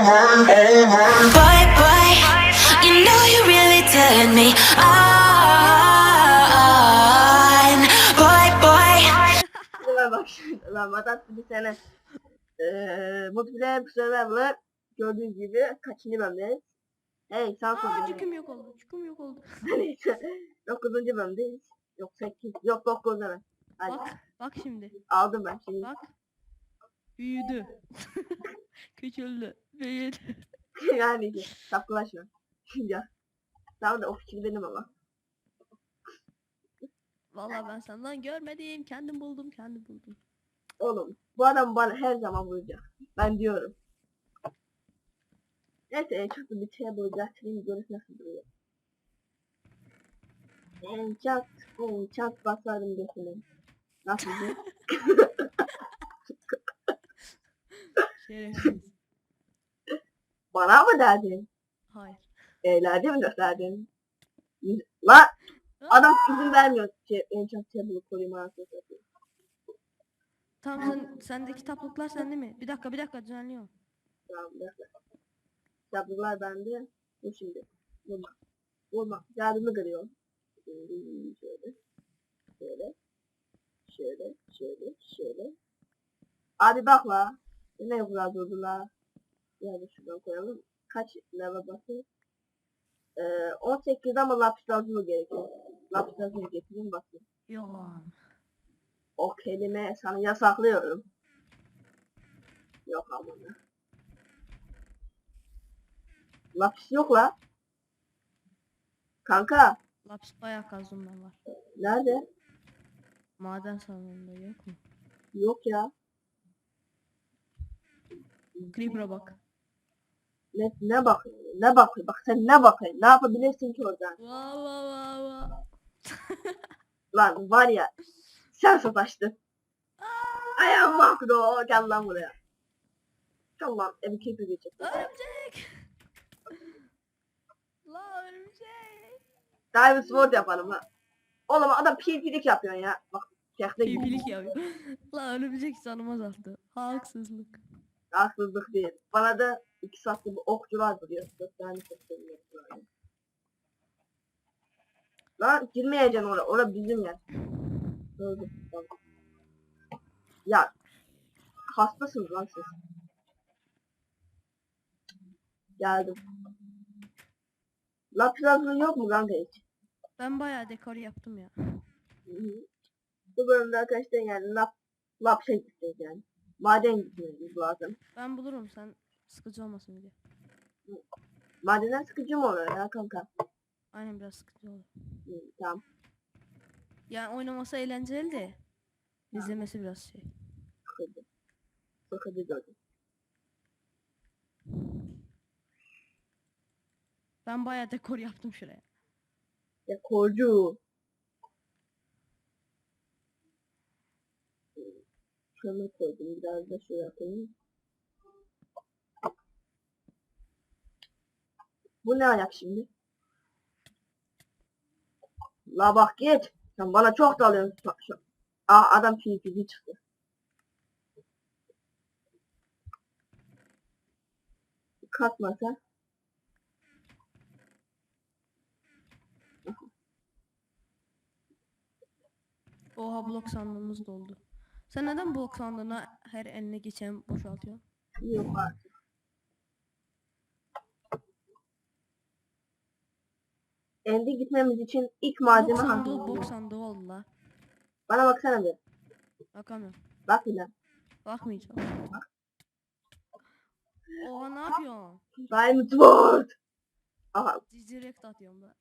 Boy, boy, you know you really turn me on. Boy, boy. Hemen bak şimdi. Lan Madat bir sene. Eee Multiplayer Survivor'ı gördüğünüz gibi kaçıncı bölümdeyiz? Hey sağ Aa, sol. çüküm yok oldu. Çüküm yok oldu. Neyse. 9. bölümdeyiz. Yok 8. Yok 9 evet. Hadi. Bak. Bak şimdi. Aldım ben şimdi. Bak. Büyüdü. Küçüldü. Büyüdü. yani saplaşma. ya. Tamam da o fikir benim ama. Vallahi ben senden görmedim. Kendim buldum. Kendim buldum. Oğlum bu adam bana her zaman vuracak. Ben diyorum. Neyse en çok bir şey bulacak. Şimdi görüş nasıl duruyor. Çat, çat basarım götüne. Nasıl? Şerefsiz. Bana mı derdin? Hayır. Eğlence mi gösterdin? Lan adam izin vermiyor şey, en çok bulup koyayım anasını satayım. Tamam sen, sende kitaplıklar sende mi? Bir dakika bir dakika düzenliyorum. Tamam bir dakika. Kitaplıklar bende. Bu şimdi. Vurma. Vurma. Yardımı kırıyor. Hmm, Şöyle. Şöyle. Şöyle. Şöyle. Şöyle. Abi bak la. Ne durdu la. Yani şuradan koyalım. Kaç level basıyor? Ee, 18 ama lapis lazım gerekiyor. Lapis lazım getireyim bakayım. Yalan. O kelime sana yasaklıyorum. Yok ama. Lapis yok la. Kanka. Laps bayağı kazdım ben var. Nerede? Maden salonunda yok mu? Yok ya. Creeper'a bak. Ne, ne bak ne bak bak sen ne bakıyorsun ne yapabilirsin ki oradan Va va va va. lan var ya sen sataştın ayağım makro gel lan buraya gel lan evi keyfi geçecek Örümcek. La örümcek. diamond sword yapalım ha oğlum adam PvP'lik yapıyorsun ya bak teknik yapıyor. La örümcek canımı azalttı. Haksızlık. Haksızlık değil bana da iki saatli bir okçular duruyor dört tane seçeneğim yani. lan girmeyeceksin oraya orada bizim yer Öldüm. Ya hastasınız lan siz. Geldim. Lapis lazuli yok mu kanka hiç? Ben bayağı dekor yaptım ya. Bu bölümde arkadaşlar yani lap lap şey yani. Maden gitmemiz lazım. Ben bulurum sen sıkıcı olmasın diye. Madenden sıkıcı mı oluyor ya kanka? Aynen biraz sıkıcı olur. Hı, tamam. Yani oynaması eğlenceli de izlemesi biraz şey. Sıkıcı. Sıkıcı gördüm. Ben bayağı dekor yaptım şuraya. Ya Şunu koydum biraz da şuraya yapayım. Bu ne ayak şimdi? La bak git. Sen bana çok dalıyorsun. Aa adam PvP çıktı. Katmasa. Oha blok sandığımız doldu. Sen neden blok sandığına her eline geçen boşaltıyorsun? Yok artık. Elde gitmemiz için ilk malzeme sandığı bok sandığı oldu la. Bana baksana bir. Bakamıyorum. Bak bir lan. Bakmayacağım. Oha ne yapıyorsun? Diamond Sword. Aha Direkt atıyorum da.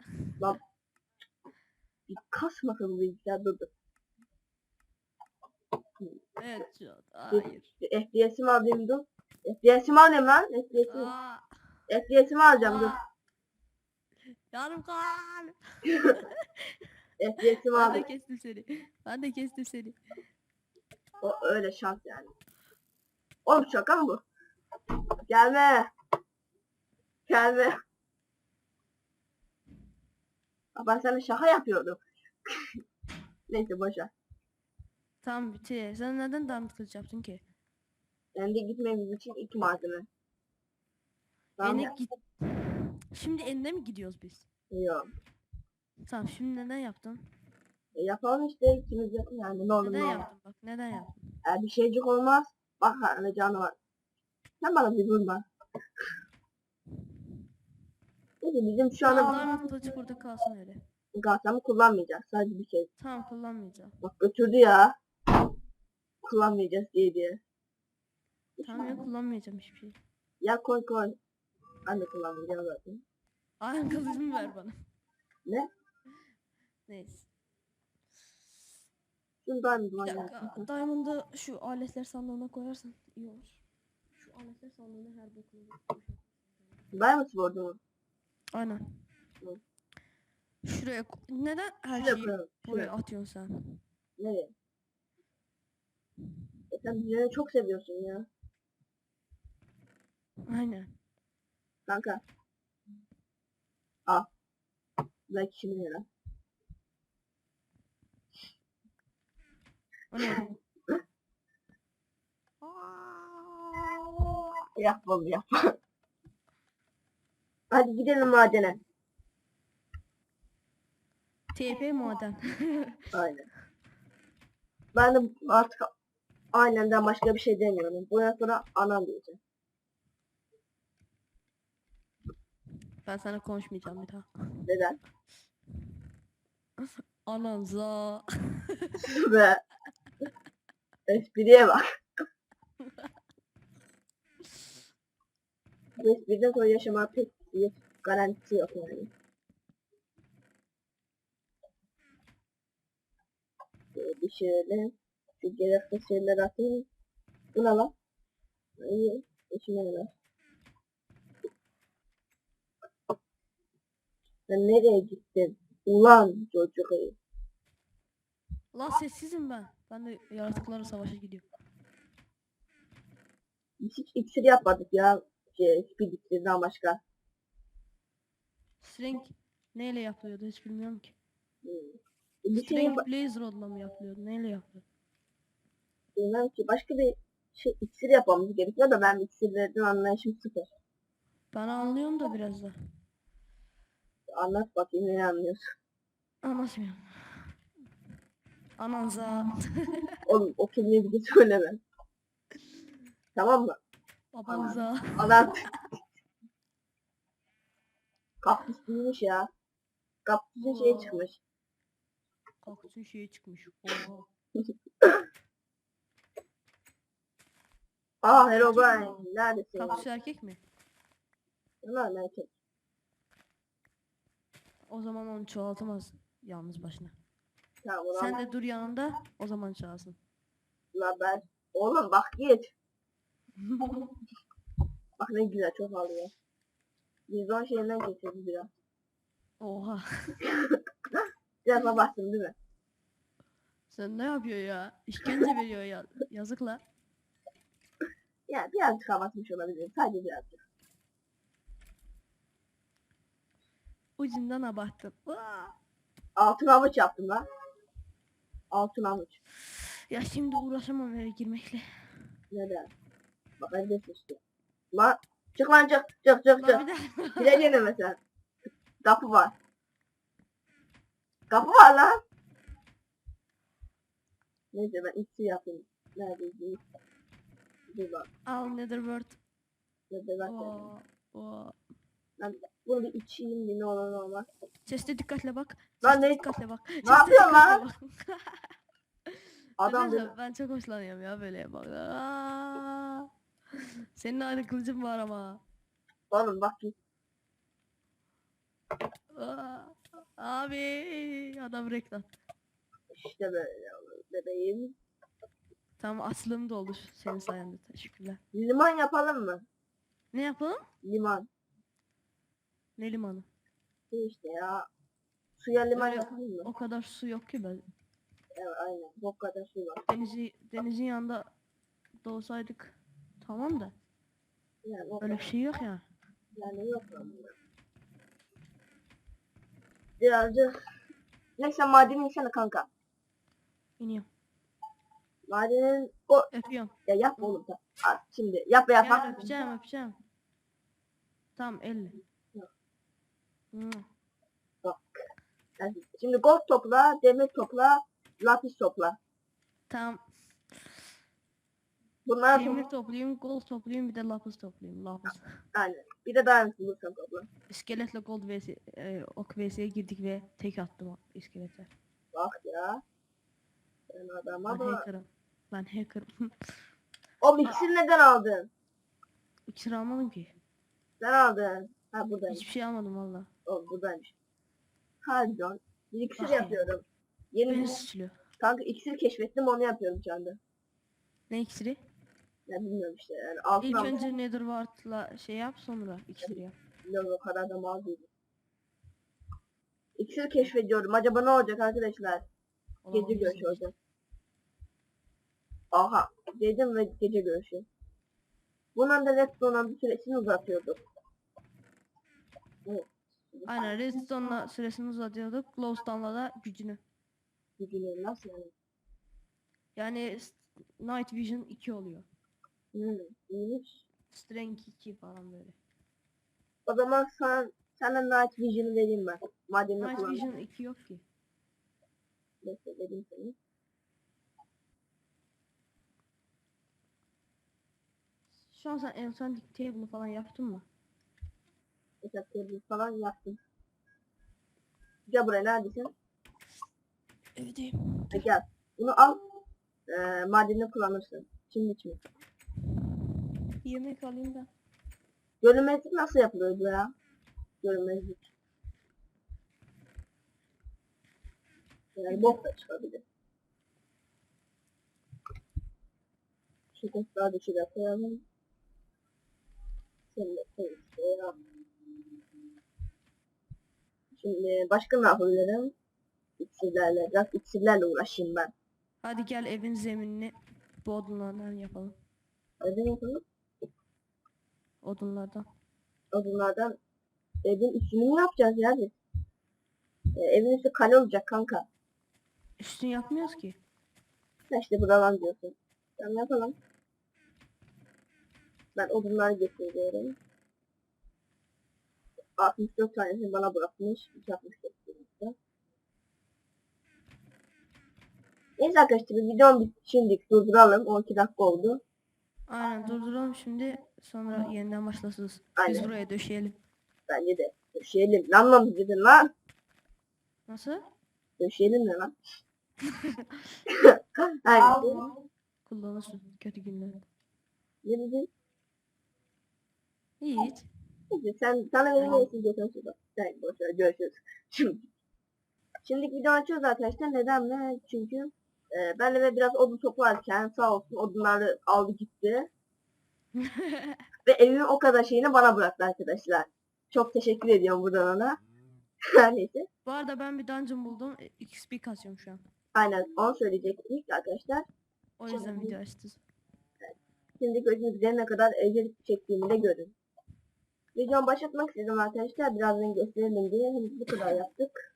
bir kasmasın bilgisayar dur dur. Evet şu an. Hayır. FPS'imi alayım dur. FPS'imi alayım lan. FPS'imi. Aa, FPS'imi alacağım dur. Yarım kan. FPS'imi Ben de kestim seni. Ben de kestim seni. O öyle şans yani. Oğlum şaka mı bu? Gelme. Gelme. Aa, Ben sana şaka yapıyordum. Neyse boşver. Tamam bitir. Sen neden diamond kılıç yaptın ki? Ben de gitmemiz için iki malzeme. Tamam Ene git. Şimdi enine mi gidiyoruz biz? Yok. Tamam şimdi neden yaptın? E, yapalım işte ikimiz yapın yani ne olur ne Neden olmaz. yaptın bak neden yaptın? Eğer bir şeycik olmaz. Bak hani canı var. Sen bana bir vurma. Neyse bizim şu anda Allah'ın kılıcı burada kalsın öyle. Galatasaray'ı kullanmayacağız. Sadece bir şey. Tamam kullanmayacağım. Bak götürdü ya. Kullanmayacağız diye diye. Tamam ya kullanmayacağım hiçbir şey. Ya koy koy. Ben de kullanmayacağım zaten. Aynen kılıcımı ver bana. Ne? Neyse. Bir bir dakika. Diamond'ı şu aletler sandığına koyarsan iyi olur. Şu aletler sandığına her bokunu. Diamond Sword'u mu? Aynen. Hı. Şuraya neden her şeyi buraya atıyorsun sen? Nereye? E sen düzeni çok seviyorsun ya. Aynen. Kanka. Al. Belki şimdi yarar. O ne? Yapma oğlum yapma. Hadi gidelim madene. TP maden. Aynen. Ben de artık annemden başka bir şey demiyorum. Bundan sonra anam diyeceğim. ben sana konuşmayacağım bir daha. Neden? Ananza. Ve espriye bak. Espriden sonra yaşama pek bir garantisi yok yani. Şöyle bir şöyle. Şu gerekli şeyleri atayım. Bu ne lan? İyi. İşime yarar. Sen nereye gittin? Ulan çocuk herif. La sessizim ben. Ben de yaratıklarla savaşa gidiyorum. Biz hiç iksir yapmadık ya. Şey, speed iksirden başka. String neyle yapılıyordu hiç bilmiyorum ki. Hmm. Bir şey Blaze Rod'la mı yapılıyordu? Neyle yapılıyordu? Bilmem ki başka bir şey iksir yapmamız gerekiyor da ben iksirlerden anlayışım sıfır. Ben anlıyorum da biraz da. Anlat bakayım ne anlıyorsun. Anlatmıyorum. Ananza. Oğlum o kelimeyi bir de söyleme. Tamam mı? Babanza. Adam Kaktüs büyümüş ya. Kaktüsün şeyi Oo. çıkmış. Kaktüsün şeyi çıkmış. Oha. Aa Herobrine neredesin lan? Kaktüs erkek mi? Ulan erkek. O zaman onu çoğaltamaz yalnız başına. Tamam ulan. Sen de dur yanında o zaman çoğalsın. Ulan ben. Oğlum bak git. Bak ne güzel çok alıyor. 110 şeyinden geçiyordu biraz. Oha. Biraz abarttım değil mi? Sen ne yapıyor ya? İşkence veriyor ya. Yazıklar. Ya birazcık abartmış olabilirim. Sadece birazcık. Ucundan abarttın. Aa! Altın avuç yaptım lan. Altın avuç. Ya şimdi uğraşamam eve girmekle. Neden? Bak evde sıçtı. Lan çık lan çık çık çık çık. Bir dakika. Gideceğine mesela. Kapı var. Kapı var lan. Neyse ben iksir yapayım. Neredeydi? Dur. Al Netherworld. Bak. Oo, oo. Ben bunu bir içeyim bir ne olur ne olmaz. Chest'e dikkatle bak. Lan Chest'e ne- dikkatle bak. Ne yapıyorsun lan? Adam beni- ben çok hoşlanıyorum ya böyle bak. Aa! Senin aynı kılıcın var ama. Oğlum bak git. Abi adam reklam. İşte böyle bebeğim. Tamam aslım doldu senin sayende teşekkürler. Liman yapalım mı? Ne yapalım? Liman. Ne limanı? Şey işte ya. Suya liman Öyle- yapalım mı? O kadar su yok ki ben. Evet aynen. Bu kadar su var. Denizi, denizin yanında doğsaydık tamam da Yani, o öyle bir şey yok ya. yani yok lan bunlar. Birazcık. Neyse madeni insana kanka. İniyorum. Madenin o... Öpüyorum. Ya yap oğlum. Al, Şimdi yap yap Ya bak. öpeceğim öpeceğim. Tamam 50. Yok. Hmm. Yani şimdi gold topla, demir topla, lapis topla. Tamam. Bunlar Demir toplayayım, gold toplayayım bir de lapis toplayayım. Lapis. Aynen. Bir de diamond bulursan topla. İskeletle gold vs e, ok vs'ye girdik ve tek attım iskelete. Bak ya. Ben adam Ben ama. hacker'ım. Ben hacker'ım. O iksiri neden aldın? İksir almadım ki. Sen aldın. Ha buradaymış. Hiçbir şey almadım valla. O buradaymış. Pardon. Bir iksir Ah. yapıyorum. Yeni Beni bir suçluyor. kanka iksir keşfettim onu yapıyorum şu anda. Ne iksiri? Ya bilmiyorum işte yani altın İlk aldım. önce Netherward'la şey yap sonra iksir yap. Bilmiyorum o kadar da mal değilim. İksir keşfediyorum. Acaba ne olacak arkadaşlar? Gece görüşü olacak. Aha. Dedim ve gece görüşü. Bundan da Redstone'dan bir süresini uzatıyorduk. Evet. Aynen Redstone'la süresini uzatıyorduk. Glowstone'la da gücünü. Gücünü nasıl yani? Yani Night Vision 2 oluyor. Hmm, iyiymiş. Strength 2 falan böyle. O zaman sen sana Night Vision'ı vereyim ben. Madem Night. Vision 2 yok ki. Neyse vereyim seni. Şu an sen Enchanting Table'ı falan yaptın mı? Hesap tebrik falan yaptım. Gel buraya neredesin? Evdeyim. Ha, gel. Bunu al. Ee, madenini kullanırsın. Şimdi için. Yemek alayım da. Görünmezlik nasıl yapılıyor bu ya? Görünmezlik. Yani bok da çıkabilir. Şu kutlar da şuraya koyalım. Şimdi. Şimdi başka ne yapabilirim? İksirlerle, biraz iksirlerle uğraşayım ben. Hadi gel evin zeminini bu odunlardan yapalım. Neden yapalım? Odunlardan. Odunlardan evin üstünü mü yapacağız ya biz? Ee, evin üstü kale olacak kanka. Üstünü yapmıyoruz ki. Ha işte buradan diyorsun. Tamam yapalım. Ben odunları getiriyorum. 64 tanesini bana bırakmış. 264 tanesi. Neyse arkadaşlar videom bitti. Şimdilik durduralım. 12 dakika oldu. Aynen durduralım şimdi sonra yeniden başlasınız. Biz Aynen. buraya döşeyelim. Bence de döşeyelim. Lan mı dedin lan? Nasıl? Döşeyelim ne lan? Aynen. Kullanırsın kötü günlerde. Ne dedin? Hiç. Neyse sen sana Tamam. neyse geçen şurada. Sen boşver görüşürüz. Şimdi. Şimdiki video açıyoruz arkadaşlar. Neden mi? Çünkü e, ben de biraz odun toplarken sağ olsun odunları aldı gitti. Ve evimin o kadar şeyini bana bıraktı arkadaşlar. Çok teşekkür ediyorum buradan ona. Neyse. Bu arada ben bir dungeon buldum. E, XP kasıyorum şu an. Aynen onu söyleyecektik arkadaşlar. O yüzden video açtım. Şimdi gözünüz üzerine kadar evcilik çektiğimi de görün. Videomu başlatmak istedim arkadaşlar. Birazdan gösterelim diye. Henüz bu kadar yaptık.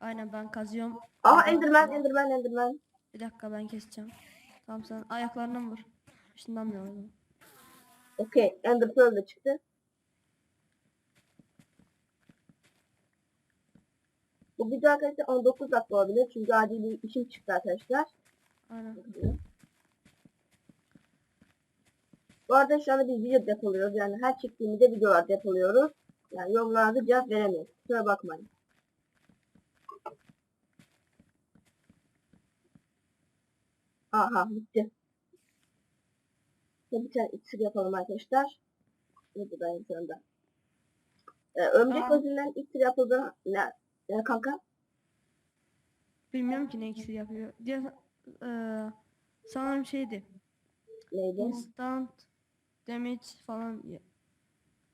Aynen ben kazıyorum. Aha Enderman, Enderman, Enderman. Bir dakika ben keseceğim. Tamam sen ayaklarına vur. Işınlanmıyor. Okey. Ender Pearl de çıktı. Bu video arkadaşlar 19 dakika olabilir. Çünkü acil bir işim çıktı arkadaşlar. Aynen. Bu arada şu anda biz video depoluyoruz. Yani her çektiğimizde videolar depoluyoruz. Yani yorumlarda cevap veremiyoruz. Kusura bakmayın. Aha bitti. Şimdi bir tane iksir yapalım arkadaşlar. Ne bu da insanda. Ee, örümcek gözünden iksir yapıldı. Ne? Ne kanka? Bilmiyorum ki ne iksir yapıyor. Diye, eee sanırım şeydi. Neydi? Instant damage falan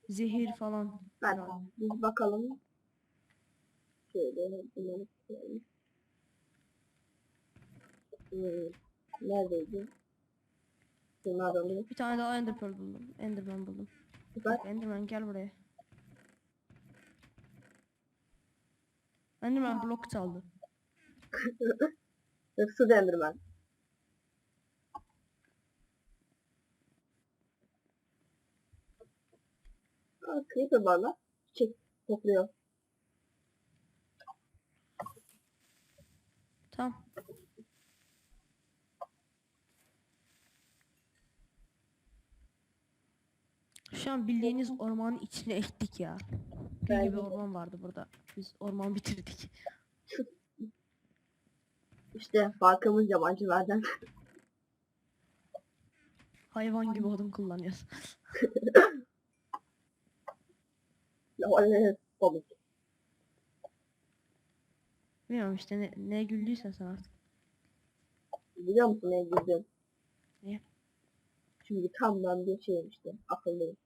zehir falan. Herhalde. bakalım. Şöyle bunları koyalım. Hmm, neredeydi? Bir tane daha Ender Pearl buldum. Enderman buldum. Süper. Bak Enderman gel buraya. Enderman blok çaldı. Hırsız Enderman. Aa, creeper var lan. Çiçek topluyor. Tamam. Şu an bildiğiniz ormanın içine ektik ya. Bence gibi orman vardı burada. Biz orman bitirdik. İşte farkımız yabancılardan. Hayvan gibi odun kullanıyoruz. Öyle komik. Bilmiyorum işte ne, ne güldüysen sen artık. Biliyor musun ne güldüm? Niye? Çünkü tam ben bir şeyim işte. Akıllıyım.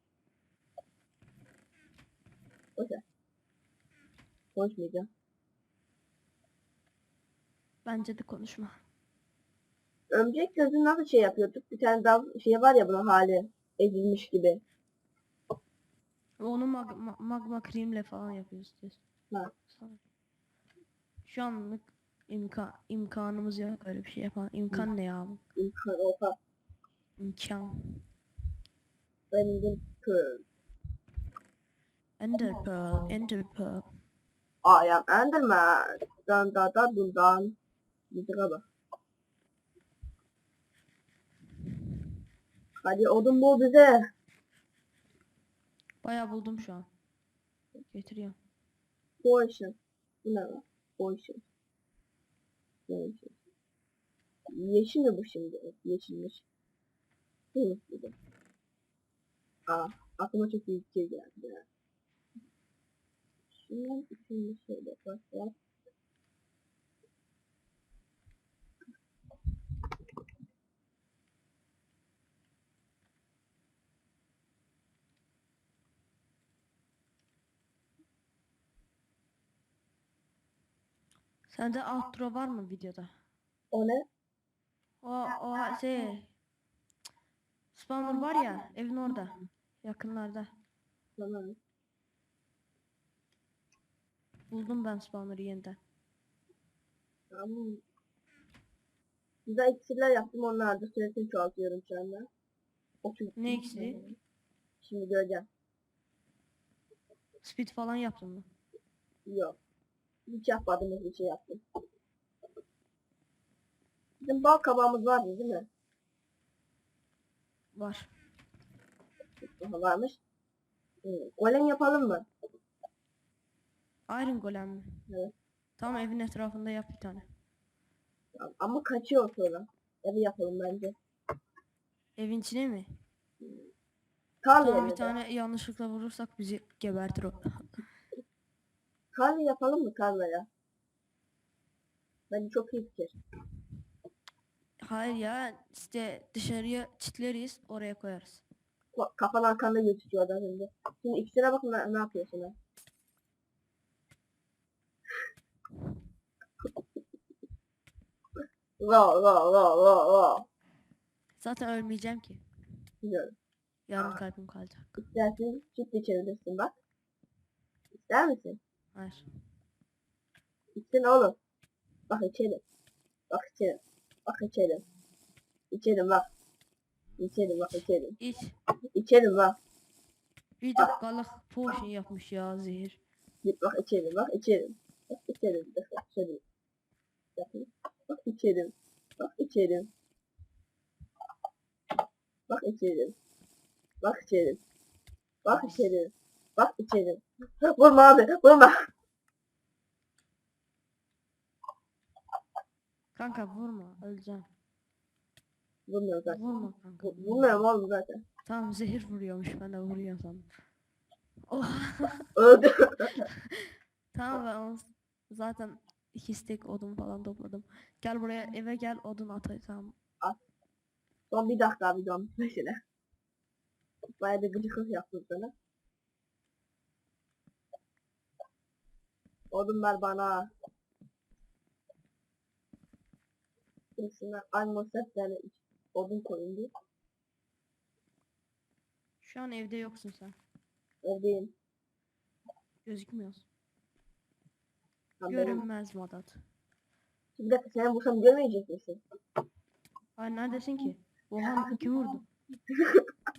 Okey. Konuşmayacağım. Bence de konuşma. Örümcek gözü nasıl şey yapıyorduk? Bir tane daha şey var ya bunun hali. Ezilmiş gibi. Onu mag ma- magma kremle falan yapıyoruz diyorsun. Ha. Şu anlık imka imkanımız yok öyle bir şey yapan. İmkan ne ya? İmkan olsa İmkan. benim kız. Ender Pearl, Ender Pearl. I am Enderman. Dan da da dun dan. Müziğe bak. Hadi odun bul bize. Bayağı buldum şu an. Getiriyorum. Poison. Bu ne lan? Poison. Poison. Yeşil mi bu şimdi? Evet, Yeşilmiş. Hı, bir de. Aa, aklıma çok iyi bir şey geldi. Şundan ikinci şöyle başlayalım. Sende outro var mı videoda? O ne? O o şey Spawner var ya evin orada. Yakınlarda. Tamam. Buldum ben spawner'ı yeniden. Tamam. Güzel iksirler yaptım onlarda süresini çoğaltıyorum şu anda. O çok- Ne iksiri? Şimdi göreceğim. Speed falan yaptın mı? Yok. Hiç yapmadım hiçbir şey yaptım. Bizim bal kabağımız vardı değil mi? Var. Daha varmış. Hı, Golem yapalım mı? Iron Golem mi? Evet. Tamam evin etrafında yap bir tane. Ama kaçıyor sonra. Evi yapalım bence. Evin içine mi? Kal Tamam bir tane yanlışlıkla vurursak bizi gebertir o. Kal yapalım mı tarlaya? Bence çok iyi fikir. Hayır ya işte dışarıya çitleriz oraya koyarız. Ko- Kafan arkanda gözüküyor adam şimdi. Şimdi ikisine bakın ne, ne yapıyorsun ha. Ro ro ro ro ro. Zaten ölmeyeceğim ki. Biliyorum. Yarım kalbim kalacak. İstersen süt içebilirsin bak. İster misin? Hayır. İçsin oğlum. Bak içelim. Bak içelim. Bak içelim. İçelim bak. İçelim bak içelim. İç. İçelim bak. Bir dakikalık potion yapmış ya zehir. Git bak içelim bak içelim. Bak içelim. Bak içelim. Bak içelim. Bak içelim. Bak içelim. Bak içelim. Bak içelim. Bak içelim. Vurma abi vurma. Kanka vurma öleceğim. Vurmuyor zaten. Vurma kanka. Vu- Vurmuyorum oğlum zaten. Tamam zehir vuruyormuş ben de vuruyor sandım. Oh. Öldü. tamam ben onu zaten iki stek odun falan topladım. Gel buraya eve gel odun atacağım. Son bir dakika bir dön mesela. Bayağı bir gıcıklık yaptım sana. Odun ver bana. Üstüne aynı setlerle odun koyun bir. Şu an evde yoksun sen. Evdeyim. Gözükmüyorsun. Görünmez madat. Bir dakika seni vursam görmeyecek misin? Ay neredesin ki? Oha kim vurdu?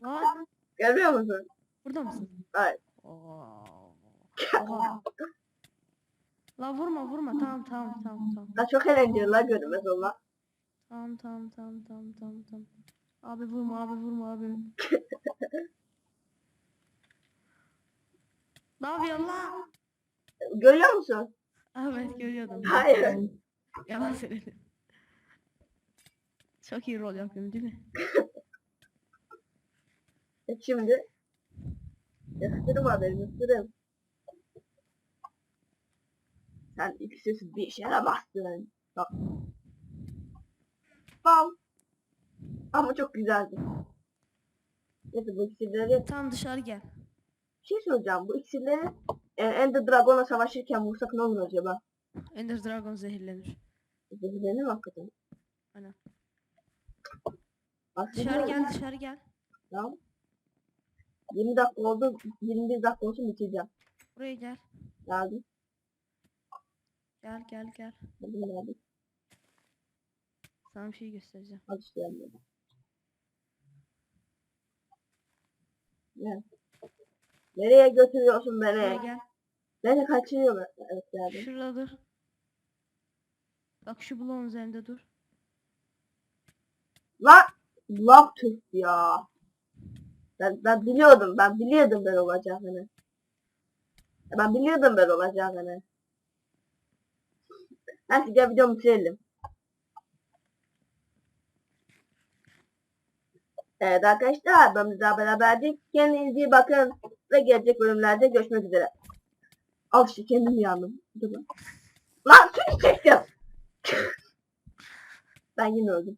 Aa, Görmüyor musun? burada mısın? Hayır. Oha. La vurma vurma tamam tamam tamam tamam. La çok eğlenceli la görünmez olma. Tamam tamam tamam tamam tamam tamam. Abi vurma abi vurma abi. ne yapıyorsun la? Görüyor musun? Evet görüyordum. Hayır. Yalan söyledim. Çok iyi rol yapıyorum değil mi? E şimdi. Isırma beni ısırım. Sen ikisiz bir işe yaramazsın. Bak. Bam. Ama çok güzeldi. Neyse bu iksirleri Tamam dışarı gel. bir şey soracağım. Bu iksirleri e, Ender Dragon'la savaşırken vursak ne olur acaba? Ender Dragon zehirlenir. Zehirlenir mi hakikaten? Aynen. Aslında Dışarı gel dışarı gel. Tamam. 20 dakika oldu. 21 dakika olsun bitireceğim. Buraya gel. Geldim. Gel gel gel. Geldim. Sana bir şey göstereceğim. Hadi işte geldim. Ne? Nereye götürüyorsun Buraya beni? gel. Beni kaçırıyor. Evet geldim. Şurada dur. Bak şu bloğun üzerinde dur. Lan! Love tüh ya. Ben, ben biliyordum. Ben biliyordum ben olacağını. Ben biliyordum ben olacağını. Neyse gel videomu bitirelim. Evet arkadaşlar ben daha beraberdik. Kendinize iyi bakın. Ve gelecek bölümlerde görüşmek üzere. Al işte kendim yandım. Lan. Lan içecektim. ben yine öldüm.